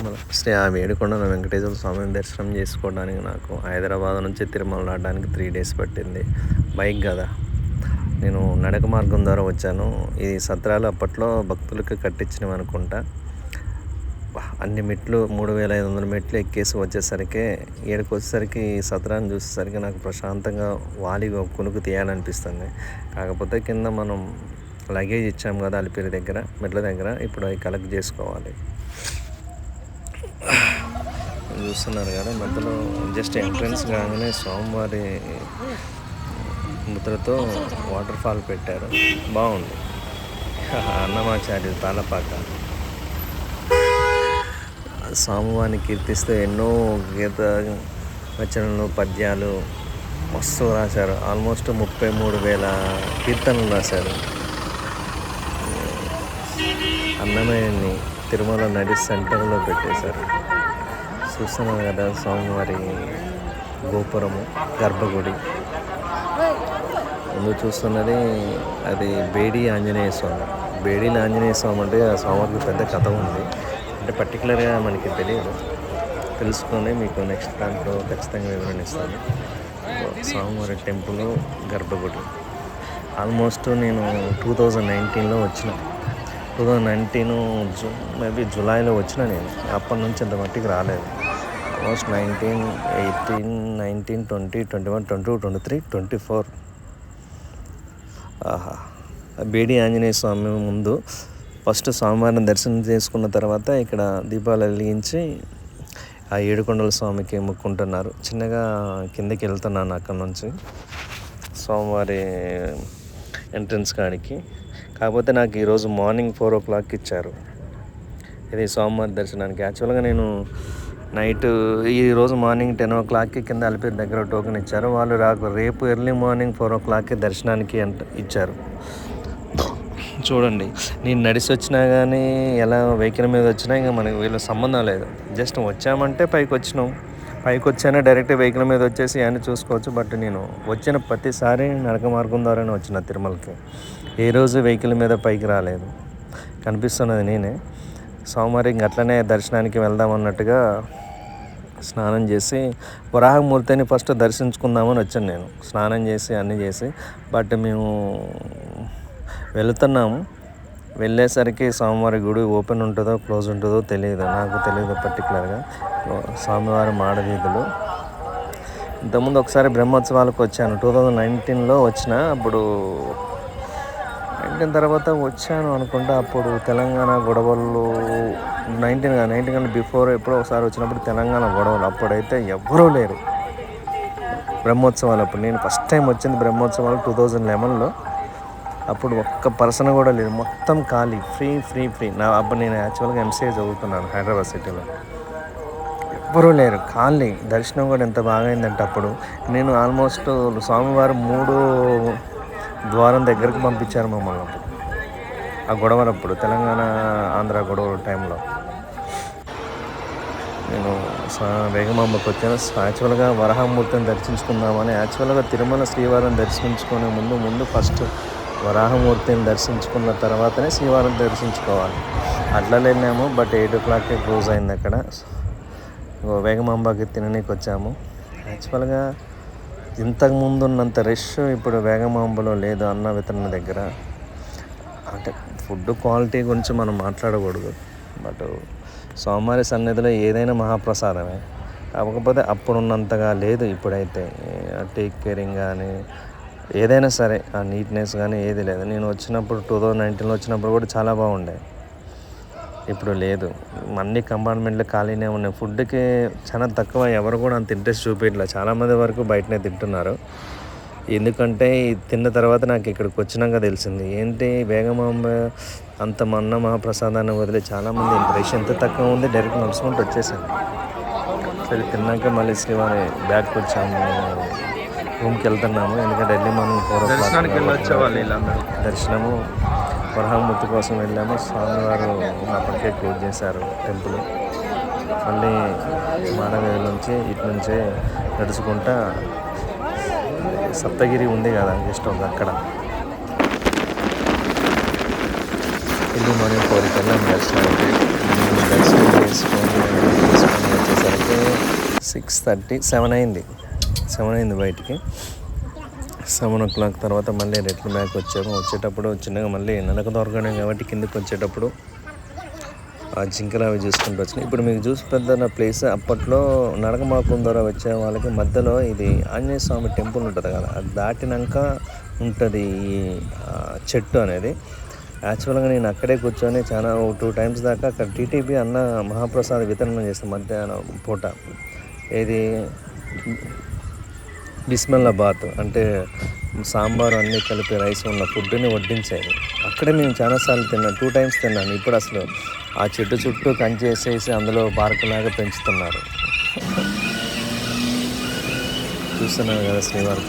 తిరుమల శ్రీ ఆ వేడుకొండల వెంకటేశ్వర స్వామిని దర్శనం చేసుకోవడానికి నాకు హైదరాబాద్ నుంచి తిరుమల రావడానికి త్రీ డేస్ పట్టింది. బైక్ కదా. నేను నడక మార్గం ద్వారా వచ్చాను. ఈ సత్రాలు అప్పట్లో భక్తులకు కట్టించినవి అనుకుంటా. అన్ని మెట్లు మూడు వేల ఐదు వందల మెట్లు ఎక్కేసి వచ్చేసరికి ఏడుకు వచ్చేసరికి ఈ సత్రాన్ని చూసేసరికి నాకు ప్రశాంతంగా వాలి కొనుక్కు తీయాలనిపిస్తుంది. కాకపోతే కింద మనం లగేజ్ ఇచ్చాం కదా అలిపిరి దగ్గర మెట్ల దగ్గర. ఇప్పుడు అవి కలెక్ట్ చేసుకోవాలి. చూస్తున్నారు కదా మధ్యలో జస్ట్ ఎంట్రన్స్ కాగానే స్వామివారి ముద్రతో వాటర్ ఫాల్ పెట్టారు. బాగుంది. అన్నమాచార్య తాళపాక. స్వామివారిని కీర్తిస్తూ ఎన్నో గీత వచనలు పద్యాలు మస్తు రాశారు. ఆల్మోస్ట్ ముప్పై మూడు వేల కీర్తనలు రాశారు. అన్నమయ్యని తిరుమల నడి సెంటర్లో పెట్టేశారు. చూస్తున్నాను కదా స్వామివారి గోపురము గర్భగుడి. ముందు చూస్తున్నది అది బేడి ఆంజనేయ స్వామి. బేడీల ఆంజనేయ స్వామి అంటే ఆ స్వామివారికి పెద్ద కథ ఉంది. అంటే పర్టికులర్గా మనకి తెలియదు. తెలుసుకొని మీకు నెక్స్ట్ దాంట్లో ఖచ్చితంగా వివరణ ఇస్తాను. స్వామివారి టెంపుల్ గర్భగుడి. ఆల్మోస్ట్ నేను టూ థౌజండ్ నైన్టీన్లో వచ్చిన. టూ థౌజండ్ నైన్టీన్ జూ మేబీ జూలైలో వచ్చిన నేను. అప్పటి నుంచి ఇంత మట్టికి రాలేదు. Almost nineteen eighteen nineteen twenty twenty one twenty two twenty three twenty four. ఆహా. బేడి ఆంజనేయ స్వామి ముందు ఫస్ట్ స్వామివారిని దర్శనం చేసుకున్న తర్వాత ఇక్కడ దీపాలు వెలిగించి ఆ ఏడుకొండల స్వామికి మొక్కుంటున్నారు. చిన్నగా కిందకి వెళ్తున్నాను అక్కడ నుంచి స్వామివారి ఎంట్రన్స్ కాడికి. కాకపోతే నాకు ఈరోజు మార్నింగ్ ఫోర్ ఓ క్లాక్ ఇచ్చారు. ఇది స్వామివారి దర్శనానికి. యాక్చువల్గా నేను నైట్ ఈరోజు మార్నింగ్ టెన్ ఓ క్లాక్కి కింద అలిపిరి దగ్గర టోకెన్ ఇచ్చారు. వాళ్ళు రాకు రేపు ఎర్లీ మార్నింగ్ ఫోర్ ఓ క్లాక్కి దర్శనానికి అంట ఇచ్చారు. చూడండి నేను నడిచి వచ్చినా కానీ ఎలా వెహికల్ మీద వచ్చినా ఇంకా మనకి వీళ్ళ సంబంధం లేదు. జస్ట్ వచ్చామంటే పైకి వచ్చినాం. పైకి వచ్చానే డైరెక్ట్ వెహికల్ మీద వచ్చేసి అన్నీ చూసుకోవచ్చు. బట్ నేను వచ్చిన ప్రతిసారి నడక మార్గం ద్వారానే వచ్చిన తిరుమలకి. ఏ రోజు వెహికల్ మీద పైకి రాలేదు. కనిపిస్తున్నది నేనే. సోమవారం ఇంక అట్లనే దర్శనానికి వెళ్దాం అన్నట్టుగా స్నానం చేసి వరాహమూర్తిని ఫస్ట్ దర్శించుకుందామని వచ్చాను నేను. స్నానం చేసి అన్నీ చేసి బట్ మేము వెళుతున్నాము. వెళ్ళేసరికి స్వామివారి గుడి ఓపెన్ ఉంటుందో క్లోజ్ ఉంటుందో తెలియదు. నాకు తెలియదు పర్టికులర్గా స్వామివారి మాడవీధులు ఇంతకుముందు ఒకసారి బ్రహ్మోత్సవాలకు వచ్చాను. టూ థౌజండ్ నైన్టీన్లో వచ్చిన అప్పుడు నైన్టీన్ తర్వాత వచ్చాను అనుకుంటా. అప్పుడు తెలంగాణ గొడవలు నైన్టీన్ నైన్టీన్ కానీ బిఫోర్ ఎప్పుడో ఒకసారి వచ్చినప్పుడు తెలంగాణ గొడవలు. అప్పుడైతే ఎవ్వరూ లేరు. బ్రహ్మోత్సవాలు అప్పుడు. నేను ఫస్ట్ టైం వచ్చింది బ్రహ్మోత్సవాలు టూ థౌజండ్ లెవెన్లో అప్పుడు ఒక్క పర్సన్ కూడా లేదు మొత్తం ఖాళీ. ఫ్రీ ఫ్రీ ఫ్రీ నా అప్పుడు నేను యాక్చువల్గా ఎంసీఏ చదువుతున్నాను హైదరాబాద్ సిటీలో. ఎవ్వరూ లేరు. ఖాళీ. దర్శనం కూడా ఎంత బాగా అయిందంటే అప్పుడు నేను ఆల్మోస్ట్ స్వామివారు మూడు ద్వారం దగ్గరకు పంపించారు మమ్మల్ని. అప్పుడు ఆ గొడవలప్పుడు తెలంగాణ ఆంధ్ర గొడవ టైంలో నేను వేగమాంబకు వచ్చాను. యాక్చువల్గా వరాహమూర్తిని దర్శించుకుందామని యాక్చువల్గా తిరుమల శ్రీవారిని దర్శించుకునే ముందు ముందు ఫస్ట్ వరాహమూర్తిని దర్శించుకున్న తర్వాతనే శ్రీవారిని దర్శించుకోవాలి. అట్లా వెళ్ళాము బట్ ఎయిట్ ఓ క్లాక్కి క్లోజ్ అయింది అక్కడ. వేగమాంబకి తిననీకి వచ్చాము యాక్చువల్గా ఇంతకుముందు ఉన్నంత రష్ ఇప్పుడు వేగమాంబలో లేదు అన్న వితరణ దగ్గర. అంటే ఫుడ్ క్వాలిటీ గురించి మనం మాట్లాడకూడదు. బట్ సోమవారి సన్నిధిలో ఏదైనా మహాప్రసాదమే. కాకపోతే అప్పుడున్నంతగా లేదు ఇప్పుడైతే. టేక్ కేరింగ్ కానీ ఏదైనా సరే ఆ నీట్నెస్ కానీ ఏది లేదు. నేను వచ్చినప్పుడు టూ థౌజండ్ నైన్టీన్లో వచ్చినప్పుడు కూడా చాలా బాగుండే. ఇప్పుడు లేదు. అన్ని కంపార్ట్మెంట్లు ఖాళీనే ఉన్నాయి. ఫుడ్కి చాలా తక్కువ. ఎవరు కూడా అంత ఇంట్రెస్ట్ చూపించట్లేదు చాలామంది వరకు బయటనే తింటున్నారు. ఎందుకంటే తిన్న తర్వాత నాకు ఇక్కడికి వచ్చినాక తెలిసింది. ఏంటి? వేగమాంబ అంత మన్న మహాప్రసాదాన్ని వదిలి చాలామంది రష్ ఎంత తక్కువ ఉంది? డైరెక్ట్ నడుచుకుంటూ వచ్చేసాను. సరే తిన్నాక మళ్ళీ శ్రీవారి బ్యాగ్కి వచ్చాము. రూమ్కి వెళ్తున్నాము. ఎందుకంటే ఢిల్లీ మనం వాళ్ళు వీళ్ళందరూ. దర్శనము వరహమూర్తి కోసం వెళ్ళాము. స్వామివారు అప్పటికే క్లోజ్ చేశారు టెంపుల్. మళ్ళీ మానవీయ నుంచి ఇటు నుంచే నడుచుకుంటా సప్తగిరి ఉంది కదా జస్ట్ ఒక అక్కడ. ఇల్లు మనం కోరిక వెళ్ళాం దర్శనానికి దర్శనం చేసుకొని సిక్స్ థర్టీ సెవెన్ అయింది. సెవెన్ అయింది బయటికి. సెవెన్ ఓ క్లాక్ తర్వాత మళ్ళీ రిటర్న్ బ్యాక్ వచ్చాము. వచ్చేటప్పుడు చిన్నగా మళ్ళీ నడక దొరకడం కాబట్టి కిందకి వచ్చేటప్పుడు ఆ జింకలు అవి చూసుకుంటూ వచ్చినాయి. ఇప్పుడు మీకు చూసి పెద్ద ప్లేస్ అప్పట్లో నడకమాకుం ద్వారా వచ్చే వాళ్ళకి మధ్యలో ఇది ఆంజనేయ స్వామి టెంపుల్ ఉంటుంది కదా అది దాటినాక ఉంటుంది ఈ చెట్టు అనేది. యాక్చువల్గా నేను అక్కడే కూర్చొని చాలా టూ టైమ్స్ దాకా అక్కడ టీటీపీ అన్న మహాప్రసాద్ వితరణ చేస్తాను మధ్యాహ్నం పూట. ఇది బిస్మల్లా బాత్ అంటే సాంబార్ అన్నీ కలిపి రైస్ ఉన్న ఫుడ్ని వడ్డించేది. అక్కడే మేము చాలాసార్లు తిన్నాను టూ టైమ్స్ తిన్నాను ఇప్పుడు అసలు ఆ చెట్టు చుట్టూ కంచేసేసి అందులో పార్కులాగా పెంచుతున్నారు. చూస్తున్నాను కదా శ్రీవారికి